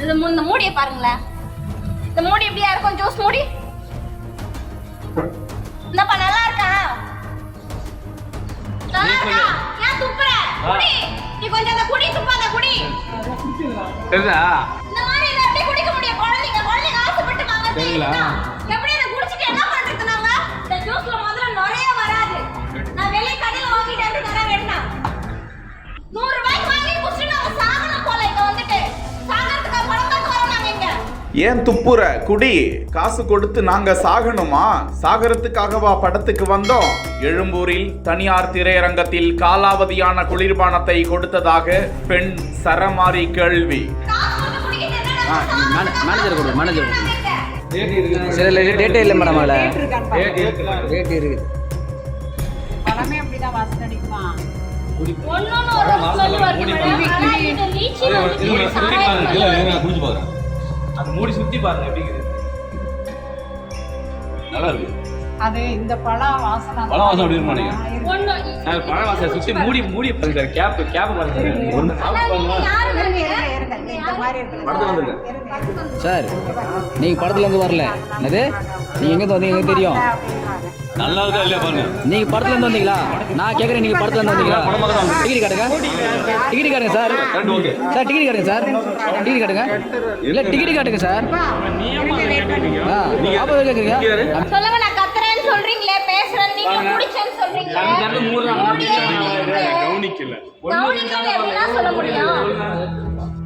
மு- இந்த மூடியை பாருங்களேன். இந்த மூடி எப்படியா இருக்கும் ஜூஸ் மூடி. இந்தப்பா நல்லா இருக்கா? நல்லா இருக்கா? ஏன் துப்புற? குடி. நீ கொஞ்சம் அந்த குடி துப்பாத குடி. தெரியுதா? இந்த மாதிரி இதை எப்படி குடிக்க முடியும்? குழந்தைங்க குழந்தைங்க ஆசைப்பட்டு வாங்க. சரிங்களா? ஏன் துப்புற? குடி. காசு கொடுத்து நாங்க சாகணுமா? சாகரத்துக்காகவா படத்துக்கு வந்தோம்? எழும்பூரில் தனியார் திரையரங்கத்தில் காலாவதியான குளிர்பானத்தை கொடுத்ததாக பெண் சரமாரி கேள்வி. மேனேஜர் கொடு, மேனேஜர் கொடு. நாங்க இங்க. டேட் இருக்கு சரி இல்லை டேட்டே இல்லை மேடம் அதில் டேட் இருக்குது பழமே அப்படிதான் வாசனை அடிக்குமா? குடிச்சு பாக்குறேன் அது மூடி சுத்தி பாருங்க எப்படி இருக்குது. நல்லா இருக்கு அது இந்த பழம் வாசனை பழம் வாசனை எப்படி இருக்கும் நினைக்கிறேன்? சார் வாசனை சுத்தி மூடி மூடி பாருங்க சார் கேப் கேப் பாருங்க சார். ஒன்று ஆனா சாப்பிட்டு நீங்க. படத்துல. சார் படத்துலேருந்து வரல. என்னது? நீங்கள் எங்கேருந்து வந்தீங்க? எனக்கு தெரியும். நல்லா இருக்கா இல்லையா பாருங்க. நீங்கள் படத்துலேருந்து வந்தீங்களா? நான் கேட்குறேன் நீங்கள் படத்துலேருந்து வந்தீங்களா? படமா தான் வந்தேன். டிகிரி காட்டுங்க. டிகிரி காட்டுங்க சார். சார் டிகிரி காட்டுங்க சார். டிகிரி காட்டுங்க. இல்லை டிகிரி காட்டுங்க சார். ஆ அப்போ கேட்குறீங்க சொல்லுங்க நான் கத்துறேன்னு சொல்றீங்களே பேசுறேன் நீங்க பாருங்க. குடிச்சேன்னு சொல்றீங்களே. கவனிக்கல. கவனிக்கல எப்படின்னா சொல்ல முடியும்?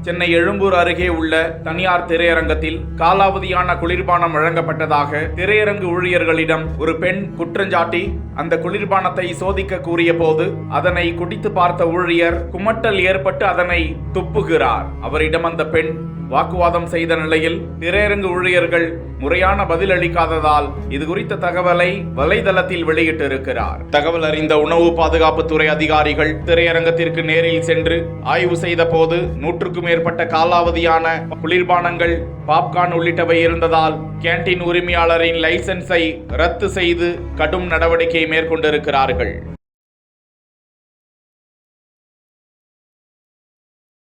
சென்னை எழும்பூர் அருகே உள்ள தனியார் திரையரங்கத்தில் காலாவதியான குளிர்பானம் வழங்கப்பட்டதாக திரையரங்கு ஊழியர்களிடம் ஒரு பெண் குற்றஞ்சாட்டி அந்த குளிர்பானத்தை சோதிக்க கூறிய போது அதனை குடித்து பார்த்த ஊழியர் குமட்டல் ஏற்பட்டு அதனை துப்புகிறார். அவரிடம் அந்த பெண் வாக்குவாதம் செய்த நிலையில் திரையரங்கு ஊழியர்கள் முறையான பதில் அளிக்காததால் இது குறித்த தகவலை வலைதளத்தில் வெளியிட்டிருக்கிறார். தகவல் அறிந்த உணவு பாதுகாப்புத்துறை அதிகாரிகள் திரையரங்கத்திற்கு நேரில் சென்று ஆய்வு செய்த போது நூற்றுக்கும் மேற்பட்ட காலாவதியான குளிர்பானங்கள் பாப்கார்ன் உள்ளிட்டவை இருந்ததால் கேண்டீன் உரிமையாளரின் லைசன்ஸை ரத்து செய்து கடும் நடவடிக்கை மேற்கொண்டிருக்கிறார்கள்.